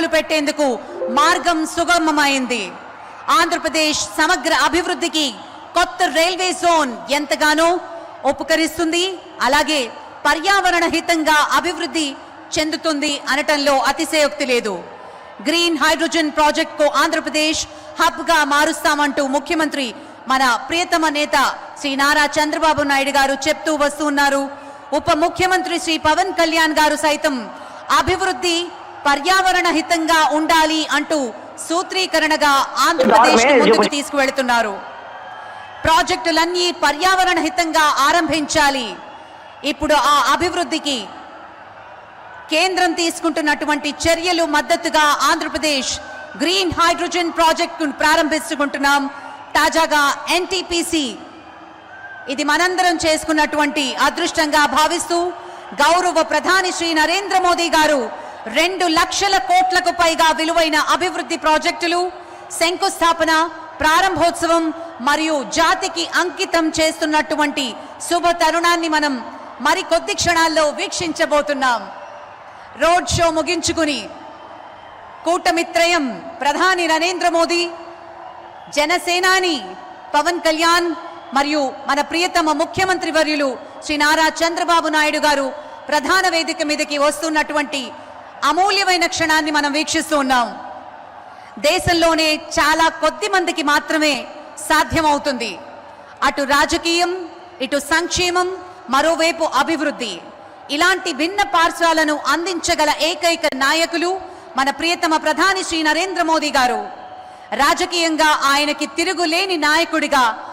అడుగులు పెట్టేందుకు మార్గం సుగమమైంది. ఆంధ్రప్రదేశ్ సమగ్ర అభివృద్ధికి కొత్త రైల్వే జోన్ ఎంతగానో ఉపకరిస్తుంది అలాగే పర్యావరణ హితంగా అభివృద్ధి చెందుతుంది అనటంలో అతిశయోక్తి లేదు. గ్రీన్ హైడ్రోజన్ ప్రాజెక్ట్కు ఆంధ్రప్రదేశ్ హబ్గా మారుస్తామంటూ ముఖ్యమంత్రి మన ప్రియతమ నేత శ్రీ నారా చంద్రబాబు నాయుడు గారు చెప్తూ వస్తున్నారు ఉప ముఖ్యమంత్రి శ్రీ పవన్ కళ్యాణ్ గారు సైతం అభివృద్ధి పర్యావరణ హితంగా ఉండాలి అంటూ సూత్రీకరణగా ఆంధ్రప్రదేశ్ ముందుకు తీసుకువెళుతున్నారు. ప్రాజెక్టులన్నీ పర్యావరణ హితంగా ఆరంభించాలి. ఇప్పుడు ఆ అభివృద్ధికి కేంద్రం తీసుకుంటున్నటువంటి చర్యలు మద్దతుగా ఆంధ్రప్రదేశ్ గ్రీన్ హైడ్రోజన్ ప్రాజెక్టు ప్రారంభించుకుంటున్నాం. తాజాగా ఎన్టీపీసీ ఇది మనందరం చేసుకున్నటువంటి అదృష్టంగా భావిస్తూ గౌరవ ప్రధాని శ్రీ నరేంద్ర మోదీ గారు రెండు లక్షల కోట్లకు పైగా విలువైన అభివృద్ధి ప్రాజెక్టులు శంకుస్థాపన ప్రారంభోత్సవం మరియు జాతికి అంకితం చేస్తున్నటువంటి శుభ తరుణాన్ని మనం మరి కొద్ది క్షణాల్లో వీక్షించబోతున్నాం. రోడ్ షో ముగించుకుని కూటమిత్రయం ప్రధాని నరేంద్ర మోదీ జనసేనాని పవన్ కళ్యాణ్ మరియు మన ప్రియతమ ముఖ్యమంత్రి వర్యులు శ్రీ నారా చంద్రబాబు నాయుడు గారు ప్రధాన వేదిక మీదకి వస్తున్నటువంటి అమూల్యమైన క్షణాన్ని మనం వీక్షిస్తూ ఉన్నాం. దేశంలోనే చాలా కొద్ది మందికి మాత్రమే సాధ్యమవుతుంది. అటు రాజకీయం ఇటు సంక్షేమం మరోవైపు అభివృద్ధి. ఇలాంటి భిన్న పార్శ్వాలను అందించగల ఏకైక నాయకులు మన ప్రియతమ ప్రధాని శ్రీ నరేంద్ర మోదీ గారు. రాజకీయంగా ఆయనకి తిరుగులేని నాయకుడిగా